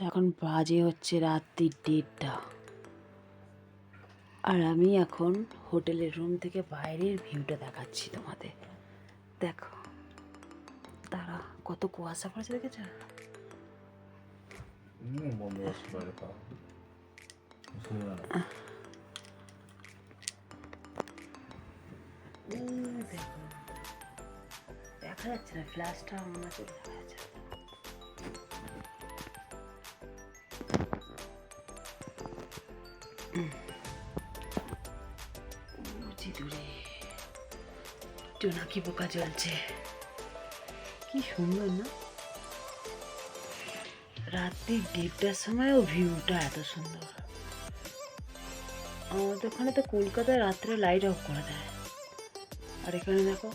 তো এখন বাজে হচ্ছে রাত্রি দেড়টা। আর আমি এখন হোটেলের রুম থেকে বাইরের ভিউটা দেখাচ্ছি তোমাদের। দেখো তারা কত কুয়াশা পড়েছে দেখেছ? দেখা যাচ্ছে না ফ্ল্যাশটা আমার চলে দেখা বুঝি দূরে। জোনাকি পোকা জ্বলছে। কি সুন্দর, না? রাত্রি দেড়টার সময়ও ভিউটা এত সুন্দর। আমাদের ওখানে তো কলকাতায় রাত্রে লাইট অফ করে দেয়। আর এখানে দেখো,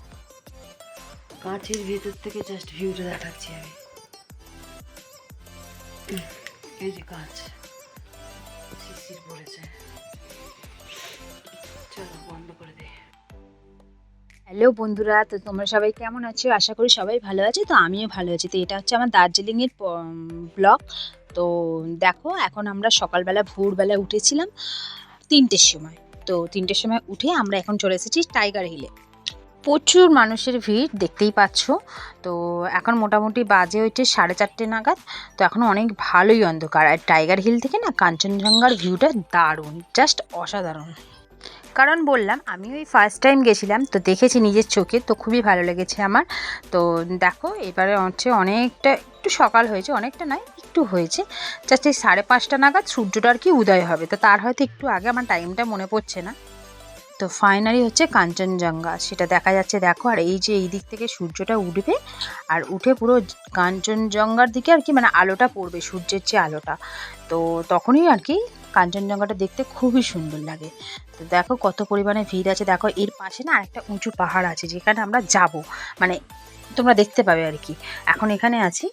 কাঁচের ভেতর থেকে জাস্ট ভিউটা দেখাচ্ছি আমি। এই যে কাঁচ। শিশির পড়েছে হ্যালো বন্ধুরা, তো তোমরা সবাই কেমন আছো? আশা করি সবাই ভালো আছে, তো আমিও ভালো আছি। তো এটা হচ্ছে আমার দার্জিলিংয়ের ব্লগ। তো দেখো, এখন আমরা সকালবেলা, ভোরবেলা উঠেছিলাম তিনটের সময়। তো তিনটের সময় উঠে আমরা এখন চলে এসেছি টাইগার হিলে। প্রচুর মানুষের ভিড়, দেখতেই পাচ্ছ। তো এখন মোটামুটি বাজে হয়েছে সাড়ে চারটে নাগাদ। তো এখন অনেক ভালোই অন্ধকার। আর টাইগার হিল থেকে না, কাঞ্চনজঙ্ঘার ভিউটা দারুণ জাস্ট অসাধারণ। কারণ বললাম, আমি ওই ফার্স্ট টাইম গেছিলাম, তো দেখেছি নিজের চোখে, তো খুবই ভালো লেগেছে আমার। তো দেখো, এবারে হচ্ছে অনেকটা, একটু সকাল হয়েছে, অনেকটা নয়, একটু হয়েছে। জাস্ট এই সাড়ে পাঁচটা নাগাদ সূর্যটা আর কি উদয় হবে, তো তার হয়তো একটু আগে আমার টাইমটা মনে পড়ছে না। তো ফাইনালি হচ্ছে কাঞ্চনজঙ্ঘা, সেটা দেখা যাচ্ছে, দেখো, আর এই যে এই দিক থেকে সূর্যটা উঠবে, আর উঠে পুরো কাঞ্চনজঙ্ঘার দিকে আর কি মানে আলোটা পড়বে, সূর্যের যে আলোটা। তো তখনই আর কি কাঞ্চনজঙ্ঘাটা দেখতে খুবই সুন্দর লাগে। তো দেখো কত পরিমাণে ভিড় আছে। দেখো এর পাশে না একটা উঁচু পাহাড় আছে যেখানে আমরা যাব। মানে তোমরা দেখতে পাবে আর কি। এখন এখানে আছি।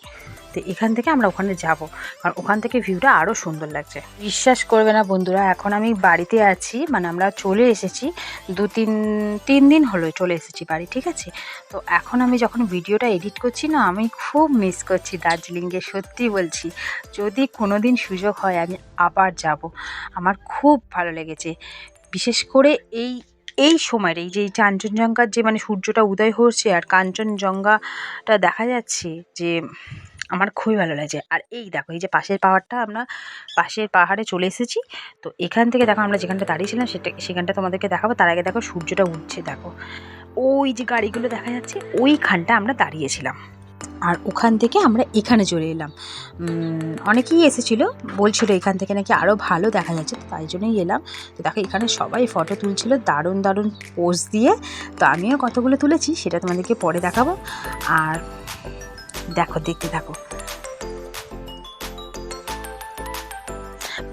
তো এখান থেকে আমরা ওখানে যাব। কারণ ওখান থেকে ভিউটা আরও সুন্দর লাগছে। বিশ্বাস করবে না বন্ধুরা, এখন আমি বাড়িতে আছি মানে আমরা চলে এসেছি, দু তিন তিন দিন হলো চলে এসেছি বাড়ি, ঠিক আছে? তো এখন আমি যখন ভিডিওটা এডিট করছি না, আমি খুব মিস করছি দার্জিলিংয়ে সত্যি বলছি। যদি কোনো দিন সুযোগ হয়, আমি আবার যাব। আমার খুব ভালো লেগেছে। বিশেষ করে এই এই সময়ের, এই যে এই কাঞ্চনজঙ্ঘার যে মানে সূর্যটা উদয় হচ্ছে আর কাঞ্চনজঙ্ঘাটা দেখা যাচ্ছে যে আমার খুবই ভালো লাগছে। আর এই দেখো, এই যে পাশের পাহাড়টা আমরা পাশের পাহাড়ে চলে এসেছি। তো এখান থেকে দেখো আমরা যেখানটা দাঁড়িয়েছিলাম সেটা, সেখানটা তোমাদেরকে দেখাবো। তার আগে দেখো, সূর্যটা উঠছে দেখো। ওই যে গাড়িগুলো দেখা যাচ্ছে, ওইখানটা আমরা দাঁড়িয়েছিলাম। আর ওখান থেকে আমরা এখানে চলে এলাম। অনেকেই এসেছিল, বলছিল এখান থেকে নাকি আরও ভালো দেখা যাচ্ছে তাই জন্যই এলাম। তো দেখো, এখানে সবাই ফটো তুলছিল, দারুণ দারুণ পোজ দিয়ে। তো আমিও কতগুলো তুলেছি, সেটা তোমাদেরকে পরে দেখাবো। আর দেখো, দেখতে থাকো।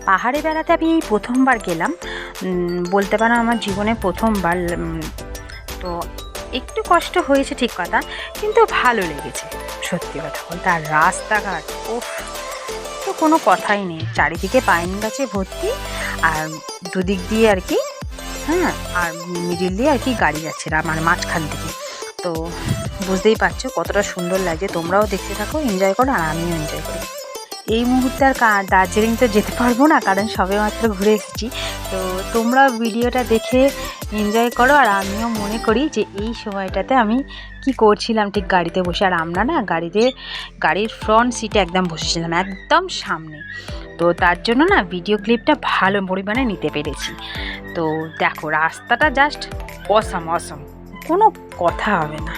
পাহাড়ে বেড়াতে আমি এই প্রথমবার গেলাম। বলতে পারো আমার জীবনে প্রথমবার তো একটু কষ্ট হয়েছে ঠিক কথা, কিন্তু ভালো লেগেছে। সত্যি কথা বলতে, আর রাস্তাঘাট ওফ তো কোনো কথাই নেই। চারিদিকে পাইন গাছে ভর্তি, আর দুদিক দিয়ে আর কি হ্যাঁ আর মিডিল দিয়ে আর কি গাড়ি যাচ্ছে মানে মাঝখান থেকে। তো বুঝতেই পারছ কতটা সুন্দর লাগছে তোমরাও দেখতে থাকো এনজয় করো আর আমিও এনজয় করি। এই মুহূর্তে আর দার্জিলিং তো যেতে পারব না, কারণ সবে মাত্র ঘুরে এসেছি। তো তোমরা ভিডিওটা দেখে এনজয় করো আর আমিও মনে করি যে এই সময়টাতে আমি কি করছিলাম ঠিক গাড়িতে বসে। আর আমরা না গাড়িতে, গাড়ির ফ্রন্ট সিটে একদম বসেছিলাম, একদম সামনে। তো তার জন্য না ভিডিও ক্লিপটা ভালো পরিমাণে নিতে পেরেছি। তো দেখো, রাস্তাটা জাস্ট অসম অসম কোনো কথা হবে না।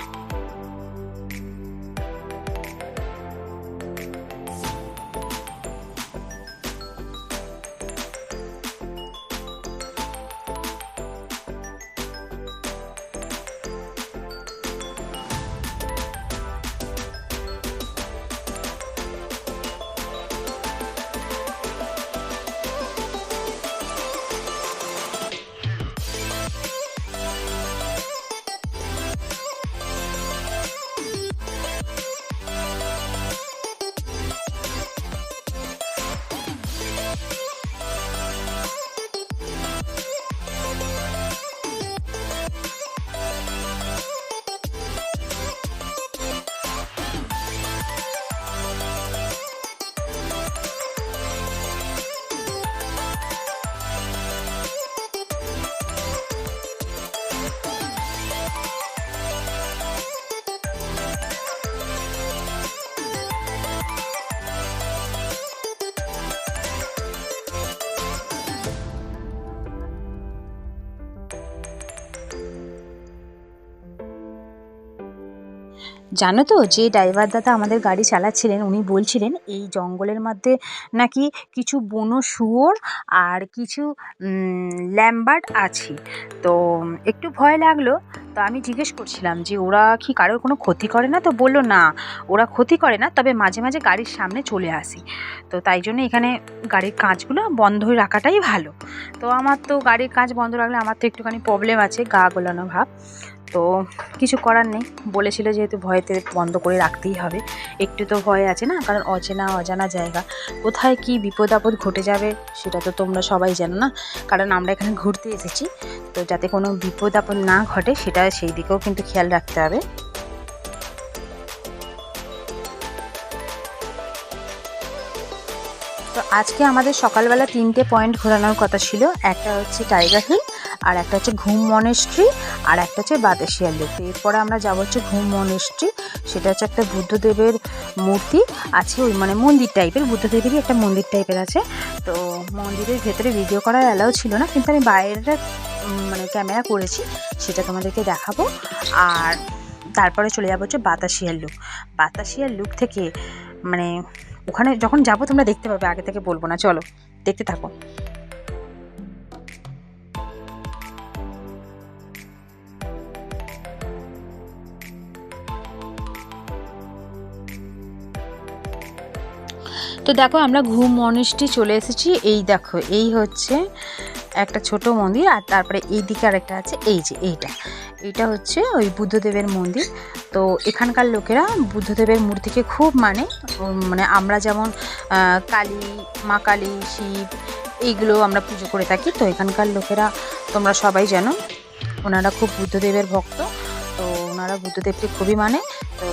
জানো তো, যে ড্রাইভার দাদা আমাদের গাড়ি চালাচ্ছিলেন, উনি বলছিলেন, এই জঙ্গলের মধ্যে নাকি কিছু বনো শুয়োর আর কিছু ল্যাম্বার্ট আছে। তো একটু ভয় লাগল। তো আমি জিজ্ঞেস করছিলাম যে, ওরা কি কারোর কোনো ক্ষতি করে না? তো বলল, না, ওরা ক্ষতি করে না, তবে মাঝে মাঝে গাড়ির সামনে চলে আসি। তো তাই জন্য এখানে গাড়ির কাঁচগুলো বন্ধ রাখাটাই ভালো। তো আমার তো গাড়ির কাঁচ বন্ধ রাখলে আমার তো একটুখানি প্রবলেম আছে, গা গোলানো ভাব। তো কিছু করার নেই। বলেছিল যেহেতু ভয়েতে বন্ধ করে রাখতেই হবে। একটু তো ভয় আছে না? কারণ অচেনা, অজানা জায়গা। কোথায় কি বিপদ আপদ ঘটে যাবে সেটা তো তোমরা সবাই জানো না? কারণ আমরা এখানে ঘুরতে এসেছি। তো যাতে কোনো বিপদ আপদ না ঘটে সেটা সেই দিকেও কিন্তু খেয়াল রাখতে হবে। তো আজকে আমাদের সকালবেলা তিনটে পয়েন্ট ঘোরানোর কথা ছিল। একটা হচ্ছে টাইগার হিল আর একটা হচ্ছে ঘুম মনেস্ট্রি আর একটা হচ্ছে বাতাসিয়ার লেক। এরপরে আমরা যাব হচ্ছে ঘুম মনেস্ট্রি সেটা হচ্ছে একটা বুদ্ধদেবের মূর্তি আছে ওই মানে মন্দির টাইপের, বুদ্ধদেবেরই একটা মন্দির টাইপের আছে। তো মন্দিরের ভেতরে ভিডিও করার অ্যালাউ ছিল না, কিন্তু আমি বাইরেটা মানে ক্যামেরা করেছি, সেটা তোমাদেরকে দেখাবো। আর তারপরে চলে যাব হচ্ছে বাতাসিয়ার লুক। বাতাসিয়ার লুক থেকে মানে ওখানে যখন যাব তোমরা দেখতে পাবে, আগে থেকে বলব না, চলো দেখতে থাকো। তো দেখো আমরা ঘুম মনেস্ট্রি চলে এসেছি। এই দেখো, এই হচ্ছে একটা ছোট মন্দির আর তারপরে এই দিকে আরেকটা আছে, এই যে এইটা। এইটা হচ্ছে ওই বুদ্ধদেবের মন্দির। তো এখানকার লোকেরা বুদ্ধদেবের মূর্তিকে খুব মানে মানে আমরা যেমন কালী, মা কালী, শিব, এইগুলো আমরা পুজো করে থাকি। তো এখানকার লোকেরা তোমরা সবাই জানো, ওনারা খুব বুদ্ধদেবের ভক্ত। তো ওনারা বুদ্ধদেবকে খুবই মানে তো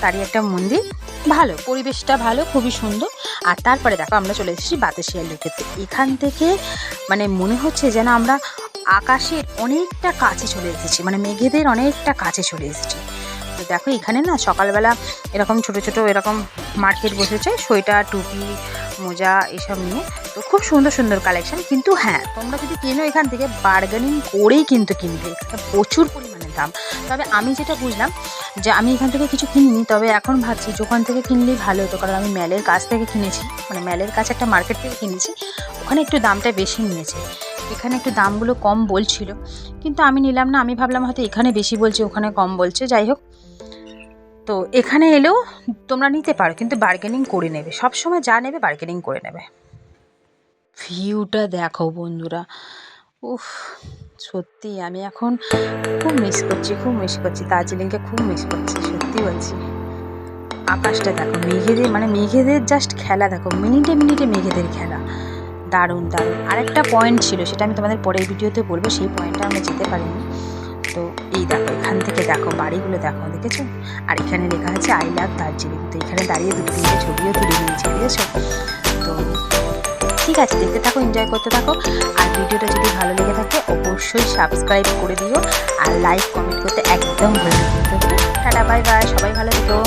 তারই একটা মন্দির। ভালো, পরিবেশটা ভালো, খুবই সুন্দর। আর তারপরে দেখো আমরা চলে এসেছি বাতাসিয়া লোকেতে। এখান থেকে মানে মনে হচ্ছে যেন আমরা আকাশের অনেকটা কাছে চলে এসেছি মানে মেঘেদের অনেকটা কাছে চলে এসেছি। তো দেখো এখানে না সকালবেলা এরকম ছোট ছোট এরকম মার্কেট বসেছে, সোয়েটার, টুপি, মোজা এসব নিয়ে। তো খুব সুন্দর সুন্দর কালেকশন কিন্তু হ্যাঁ তোমরা যদি কেনো এখান থেকে বার্গেনিং করেই কিন্তু কিনবে। প্রচুর পরিমাণে দাম তবে আমি যেটা বুঝলাম যে আমি এখান থেকে কিছু কিনিনি, তবে এখন ভাবছি দোকান থেকে কিনলেই ভালো হতো, কারণ আমি ম্যালের কাছ থেকে কিনেছি মানে ম্যালের কাছে একটা মার্কেট থেকে কিনেছি, ওখানে একটু দামটা বেশি নিয়েছে। এখানে একটু দামগুলো কম বলছিল, কিন্তু আমি নিলাম না, আমি ভাবলাম হয়তো এখানে বেশি বলছে, ওখানে কম বলছে, যাই হোক। তো এখানে এলেও তোমরা নিতে পারো, কিন্তু বার্গেনিং করে নেবে সব সময় যা নেবে বার্গেনিং করে নেবে। ভিউটা দেখো বন্ধুরা। উফ। সত্যি আমি এখন খুব মিস করছি, খুব মিস করছি। দার্জিলিংকে খুব মিস করছি, সত্যি বলছি। আকাশটা দেখো, মেঘেদের মানে মেঘেদের জাস্ট খেলা দেখো, মিনিটে মিনিটে মেঘেদের খেলা। দারুণ দারুণ। আরেকটা পয়েন্ট ছিল, সেটা আমি তোমাদের পরের ভিডিওতে বলব, সেই পয়েন্টটা আমরা যেতে পারিনি। তো এই দেখো, এখান থেকে দেখো, বাড়িগুলো দেখো, দেখেছ? আর এখানে লেখা আছে আই লাভ দার্জিলিং তো এখানে দাঁড়িয়ে দু তিনটে ছবিও তুলে নিয়েছি, বুঝেছ? তো ঠিক আছে, দেখতে থাকো এনজয় করতে থাকো। আর ভিডিওটা যদি ভালো লেগে থাকে, অবশ্যই সাবস্ক্রাইব করে দিও। আর লাইক কমেন্ট করতে একদম ভালো টাটা বাই বাই সবাই ভালো থেকো।